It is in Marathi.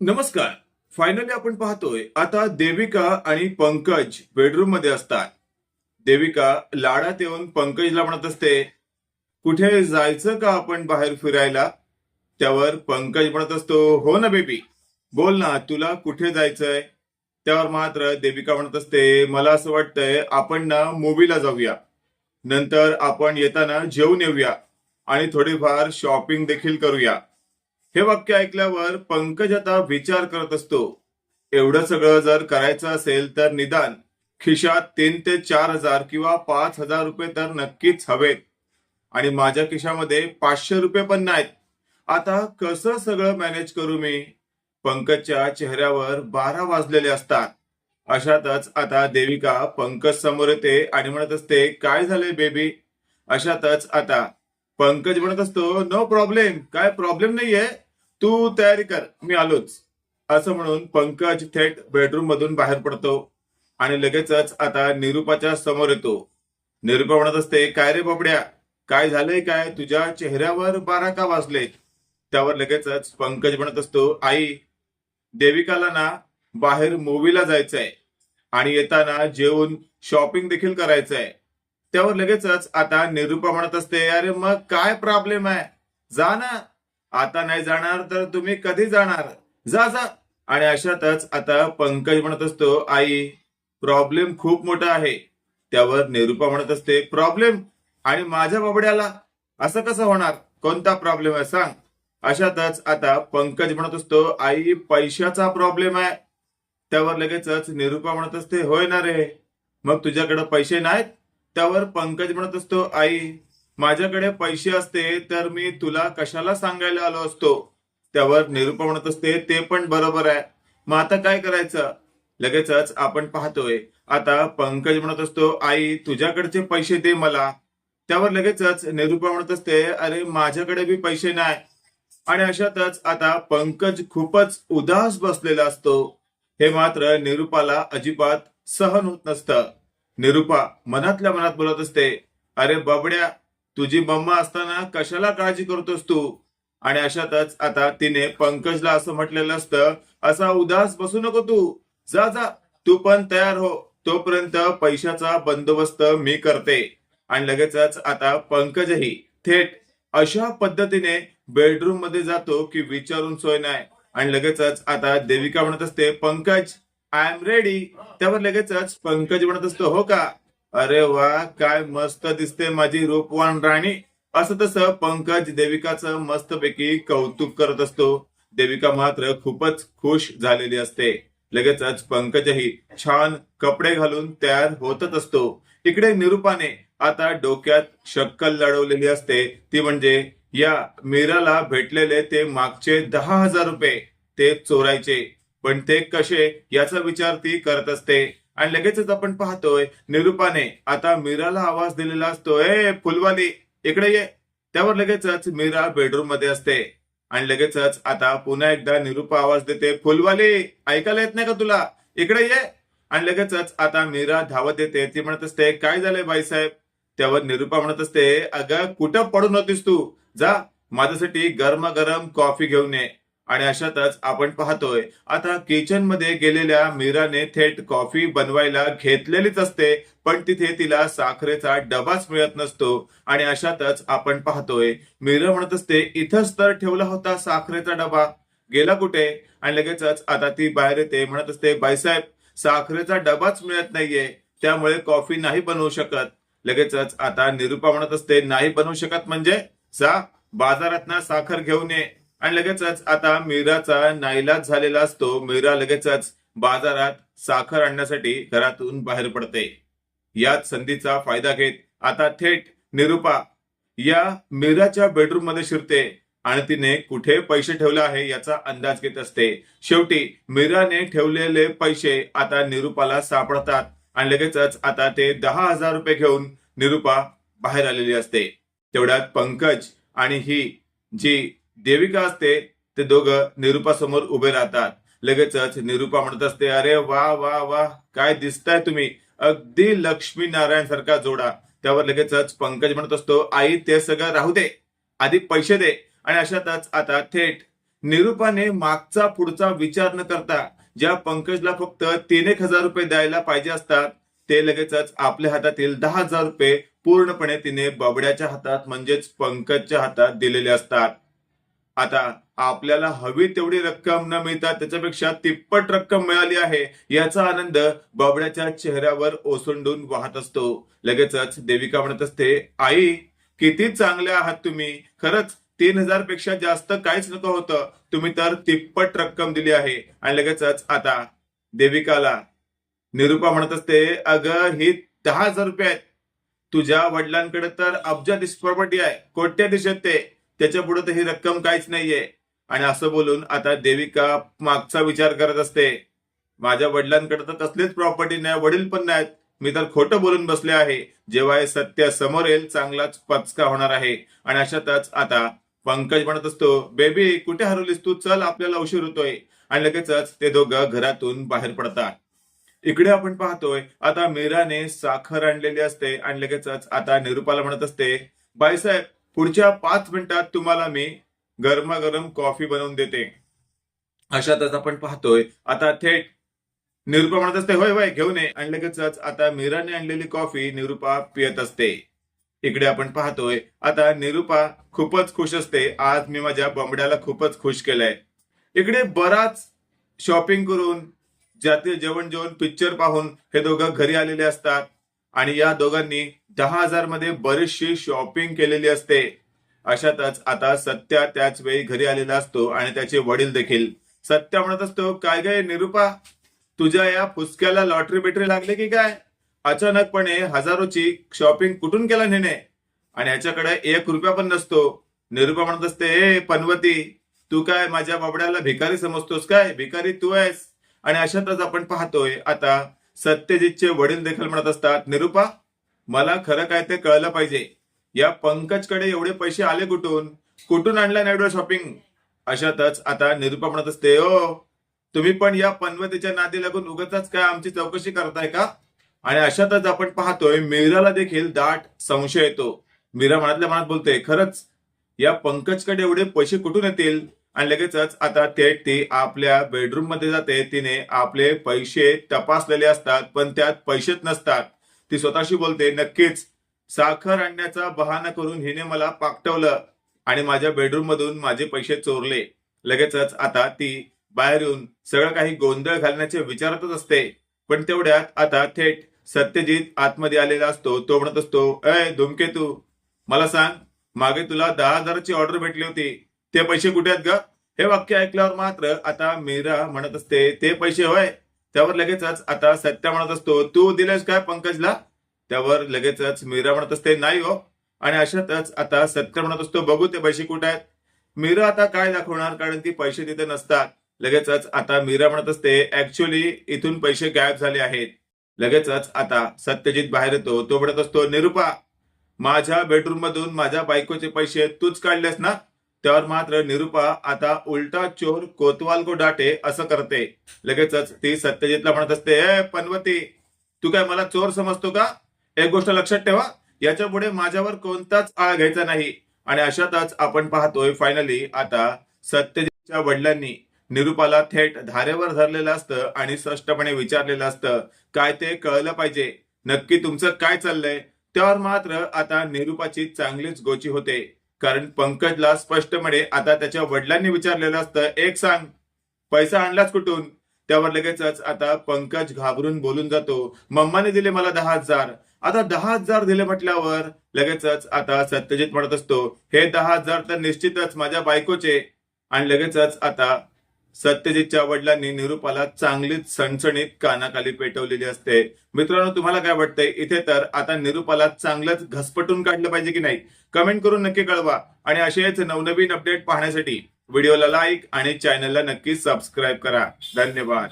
नमस्कार. फायनली आपण पाहतोय आता देविका आणि पंकज बेडरूममध्ये असतात. देविका लाडात येऊन पंकजला म्हणत असते कुठे जायचं का आपण बाहेर फिरायला? त्यावर पंकज म्हणत असतो हो ना बेबी बोल ना तुला कुठे जायचंय? त्यावर मात्र देविका म्हणत असते मला असं वाटतंय आपण ना मूवीला जाऊया. नंतर आपण येताना जेवून येऊया आणि थोडीफार शॉपिंग देखील करूया. हे वाक्य ऐकल्यावर पंकज आता विचार करत असतो. एवढं सगळं जर करायचं असेल तर निदान खिशात तीन ते चार हजार किंवा पाच हजार रुपये तर नक्कीच हवेत. आणि माझ्या खिशामध्ये पाचशे रुपये पण नाहीत. आता कसं सगळं मॅनेज करू मी? पंकजच्या चेहऱ्यावर बारा वाजलेले असतात. अशातच आता देविका पंकज समोर येते आणि म्हणत असते काय झालंय बेबी अशातच आता पंकज म्हणत असतो नो प्रॉब्लेम काय प्रॉब्लेम नाहीये. तू तयारी कर. मी आलोच. असं म्हणून पंकज थेट बेडरूम मधून बाहेर पडतो आणि लगेचच आता निरुपाच्या समोर येतो. निरुपा म्हणत असते काय रे बाबड्या? काय झालंय काय? तुझ्या चेहऱ्यावर बारा का वाजले? त्यावर लगेचच पंकज म्हणत असतो आई देविकाला ना बाहेर मूवीला जायचंय आणि येताना जेवून शॉपिंग देखील करायचंय. त्यावर लगेचच आता निरुपा म्हणत असते अरे मग काय प्रॉब्लेम आहे? जा ना. आता नाही जाणार तर तुम्ही कधी जाणार? जा जा. आणि अशातच आता पंकज म्हणत असतो आई प्रॉब्लेम खूप मोठा आहे. त्यावर निरुपा म्हणत असते प्रॉब्लेम आणि माझ्या बाबड्याला? असं कसं होणार? कोणता प्रॉब्लेम आहे? सांग. अशातच आता पंकज म्हणत असतो आई पैशाचा प्रॉब्लेम आहे. त्यावर लगेचच निरुपा म्हणत असते होय ना रे. मग तुझ्याकडे पैसे नाहीत? त्यावर पंकज म्हणत असतो आई माझ्याकडे पैसे असते तर मी तुला कशाला सांगायला आलो असतो? त्यावर निरुपा म्हणत असते ते पण बरोबर आहे. मग आता काय करायचं? लगेचच आपण पाहतोय आता पंकज म्हणत असतो आई तुझ्याकडचे पैसे दे मला. त्यावर लगेचच निरुपा म्हणत असते अरे माझ्याकडे बी पैसे नाही. आणि अशातच आता पंकज खूपच उदास बसलेला असतो. हे मात्र निरुपाला अजिबात सहन होत नसतं. निरुपा मनातल्या मनात बोलत असते अरे बाबड्या तुझी मम्मा असताना कशाला काळजी करतोस तू? आणि अशातच आता तिने पंकजला असं म्हटलेलं असतं असा उदास बसू नको तू. जा जा. तू पण तयार हो. तोपर्यंत पैशाचा बंदोबस्त मी करते. आणि लगेचच आता पंकजही थेट अशा पद्धतीने बेडरूममध्ये जातो की विचारून सोय नाही. आणि लगेचच आता देविका म्हणत असते पंकज आय एम रेडी त्यावर लगेचच पंकज म्हणत असतो हो का? अरे वा काय मस्त दिसते माझी रूपवान राणी. असं तसं पंकज देविकाचं मस्तपैकी कौतुक करत असतो. देविका मात्र खूपच खुश झालेली असते. लगेचच पंकजही छान कपडे घालून तयार होतच असतो. इकडे निरुपाने आता डोक्यात शक्कल लढवलेली असते. ती म्हणजे या मीराला भेटलेले ते मागचे दहा हजार रुपये. ते चोरायचे. पण ते कसे याचा विचार ती करत असते. आणि लगेचच आपण पाहतोय निरुपाने आता मीराला आवाज दिलेला असतो ए फुलवाली इकडे ये. त्यावर लगेचच मीरा बेडरूममध्ये असते. आणि लगेचच आता पुन्हा एकदा निरुपा आवाज देते फुलवाली ऐकायला येत नाही का तुला? इकडे ये. आणि लगेचच आता मीरा धावत येते. ती म्हणत असते काय झालंय बाईसाहेब? त्यावर निरुपा म्हणत असते अगं कुठं पडून होतीस तू? जा माझ्यासाठी गरमागरम कॉफी घेऊन ये. आणि अशातच आपण पाहतोय आता किचनमध्ये गेलेल्या मीराने थेट कॉफी बनवायला घेतलेलीच असते पण तिथे तिला साखरेचा डबाच मिळत नसतो. आणि अशातच आपण पाहतोय मीरा म्हणत असते इथंच तर ठेवला होता साखरेचा डबा. गेला कुठे? आणि लगेचच आता ती बाहेर येते म्हणत असते बाईसाहेब साखरेचा डबाच मिळत नाहीये. त्यामुळे कॉफी नाही बनवू शकत. लगेचच आता निरुपा म्हणत असते नाही बनवू शकत म्हणजे? जा बाजारात साखर घेऊन ये. आणि लगेचच आता मीराचा नाईलाज झालेला असतो. मीरा लगेचच बाजारात साखर आणण्यासाठी घरातून बाहेर पडते. याच संधीचा फायदा घेत आता थेट निरुपा या मीराच्या बेडरूममध्ये शिरते आणि तिने कुठे पैसे ठेवले आहे याचा अंदाज घेत असते. शेवटी मीराने ठेवलेले पैसे आता निरुपाला सापडतात आणि लगेचच आता ते दहा हजार रुपये घेऊन निरुपा बाहेर आलेली असते. तेवढ्यात पंकज आणि ही जी देविका असते ते दोघं निरुपासमोर उभे राहतात. लगेचच निरुपा म्हणत असते अरे वा वा वा काय दिसताय तुम्ही? अगदी लक्ष्मी नारायण सारखा जोडा. त्यावर लगेचच पंकज म्हणत असतो आई ते सगळं राहू दे. आधी पैसे दे. आणि अशातच आता थेट निरुपाने मागचा पुढचा विचार न करता ज्या पंकजला फक्त तीन एक हजार रुपये द्यायला पाहिजे असतात ते लगेचच आपल्या हातातील दहा हजार रुपये पूर्णपणे तिने बबड्याच्या हातात म्हणजेच पंकजच्या हातात दिलेले असतात. आता आपल्याला हवी तेवढी रक्कम न मिळता त्याच्यापेक्षा तिप्पट रक्कम मिळाली आहे याचा आनंद बाबड्याच्या चेहऱ्यावर ओसंडून वाहत असतो. लगेचच देविका म्हणत असते आई किती चांगले आहात तुम्ही. खरंच तीन हजारपेक्षा जास्त काहीच नको होतं. तुम्ही तर तिप्पट रक्कम दिली आहे. आणि लगेचच आता देविकाला निरुपा म्हणत असते अगं ही दहा हजार रुपये आहेत. तुझ्या वडिलांकडे तर अब्जाधीश प्रॉपर्टी आहे. कोट्याधीश आहेत ते? त्याच्या पुढे तर ही रक्कम काहीच नाहीये. आणि असं बोलून आता देविका मागचा विचार करत असते. माझ्या वडिलांकडे तर कसलीच प्रॉपर्टी नाही वडील पण नाहीत. मी तर खोटं बोलून बसले आहे. जेव्हा हे सत्य समोर येईल चांगलाच पचका होणार आहे. आणि अशातच आता पंकज म्हणत असतो बेबी कुठे हरवलीस? तू चल आपल्याला उशीर होतोय. आणि लगेचच ते दोघं घरातून बाहेर पडतात. इकडे आपण पाहतोय आता मीराने साखर आणलेली असते. आणि लगेचच आता निरुपाला म्हणत असते बाईसाहेब पुढच्या पाच मिनिटात तुम्हाला मी गरमागरम कॉफी बनवून देते. अशातच आपण पाहतोय आता थेट निरुपा म्हणत असते होय होय घेऊन ये. आणि लगेचच आता मीराने आणलेली कॉफी निरुपा पियत असते. इकडे आपण पाहतोय आता निरुपा खूपच खुश असते. आज मी माझ्या बंबड्याला खूपच खुश केलंय. इकडे बराच शॉपिंग करून ज्यातील जेवण जेवण पिक्चर पाहून हे दोघं घरी आलेले असतात. आणि या दोघांनी दहा हजारमध्ये बरीचशी शॉपिंग केलेली असते. अशातच आता सत्या त्याच वेळी घरी आलेला असतो आणि त्याचे वडील देखील. सत्या म्हणत असतो काय काय निरुपा? तुझ्या या फुसक्याला लॉटरी बेटरी लागली की काय? अचानकपणे हजारोची शॉपिंग कुठून केला नेणे आणि याच्याकडे एक रुपया पण नसतो. निरुपा म्हणत असते ए पनवती तू काय माझ्या बाबड्याला भिकारी समजतोस काय? भिकारी तू आहेस. आणि अशातच आपण पाहतोय आता सत्यजितचे वडील देखील म्हणत असतात निरुपा मला खरं काय ते कळलं पाहिजे. या पंकजकडे एवढे पैसे आले कुठून? कुठून आणला एवढं शॉपिंग? अशातच आता निरुपा म्हणत असते ओ तुम्ही पण या पनवतीच्या नादी लागून उगतच काय आमची चौकशी करताय का? आणि अशातच आपण पाहतोय मीराला देखील दाट संशय येतो. मीरा मनातल्या मनात बोलते खरंच या पंकजकडे एवढे पैसे कुठून येतील? आणि लगेचच आता थेट ती आपल्या बेडरूममध्ये जाते. तिने आपले पैसे तपासलेले असतात पण त्यात पैसेच नसतात. ती स्वतःशी बोलते नक्कीच साखर आणण्याचा बहाना करून हिने मला पाकटवलं आणि माझ्या बेडरूम मधून माझे पैसे चोरले. लगेचच आता ती बाहेर येऊन सगळं काही गोंधळ घालण्याचे विचारतच असते. पण तेवढ्यात आता थेट सत्यजित आतमध्ये आलेला असतो. तो म्हणत असतो अय धुमकेतू मला सांग मागे तुला दहा हजाराची ऑर्डर भेटली होती. ते पैसे कुठे आहेत ग? हे वाक्य ऐकल्यावर मात्र आता मीरा म्हणत असते ते पैसे होय. त्यावर लगेचच आता सत्या म्हणत असतो तू दिलेस काय पंकजला? त्यावर लगेचच मीरा म्हणत असते नाही हो. आणि अशातच आता सत्य म्हणत असतो बघू ते पैसे कुठे आहेत. मीरा आता काय दाखवणार? कारण ती पैसे तिथे नसतात. लगेचच आता मीरा म्हणत असते ऍक्च्युली इथून पैसे गायब झाले आहेत. लगेचच आता सत्यजित बाहेर येतो. तो म्हणत असतो निरुपा माझ्या बेडरूम मधून माझ्या बायकोचे पैसे तूच काढलेस ना? त्यावर मात्र निरुपा आता उलटा चोर कोतवाल को डाटे असं करते. लगेचच ती सत्यजितला म्हणत असते ए पनवती तू काय मला चोर समजतो का? एक गोष्ट लक्षात ठेवा याच्यापुढे माझ्यावर कोणताच आळ घ्यायचा नाही. आणि अशातच आपण पाहतोय फायनली आता सत्यजितच्या वडिलांनी निरुपाला थेट धारेवर धरलेलं असतं आणि स्पष्टपणे विचारलेलं असतं काय ते कळलं पाहिजे? नक्की तुमचं काय चाललंय? त्यावर मात्र आता निरुपाची चांगलीच गोची होते. कारण पंकजला स्पष्टपणे आता त्याच्या वडिलांनी विचारलेलं असतं एक सांग पैसा आणलाच कुठून? त्यावर लगेचच आता पंकज घाबरून बोलून जातो मम्माने दिले मला दहा हजार. आता दहा हजार दिले म्हटल्यावर लगेचच आता सत्यजित म्हणत असतो हे दहा हजार तर निश्चितच माझ्या बायकोचे. आणि लगेचच आता सत्यजितच्या वडिलांनी निरुपाला चांगलीच सणसणीत कानाखाली पेटवलेली असते. मित्रांनो तुम्हाला काय वाटतंय? इथे तर आता निरुपाला चांगलंच घसपटून काढलं पाहिजे की नाही? कमेंट करून नक्की कळवा. आणि असेच नवनवीन अपडेट पाहण्यासाठी व्हिडिओला लाईक आणि चॅनलला नक्की सबस्क्राईब करा. धन्यवाद.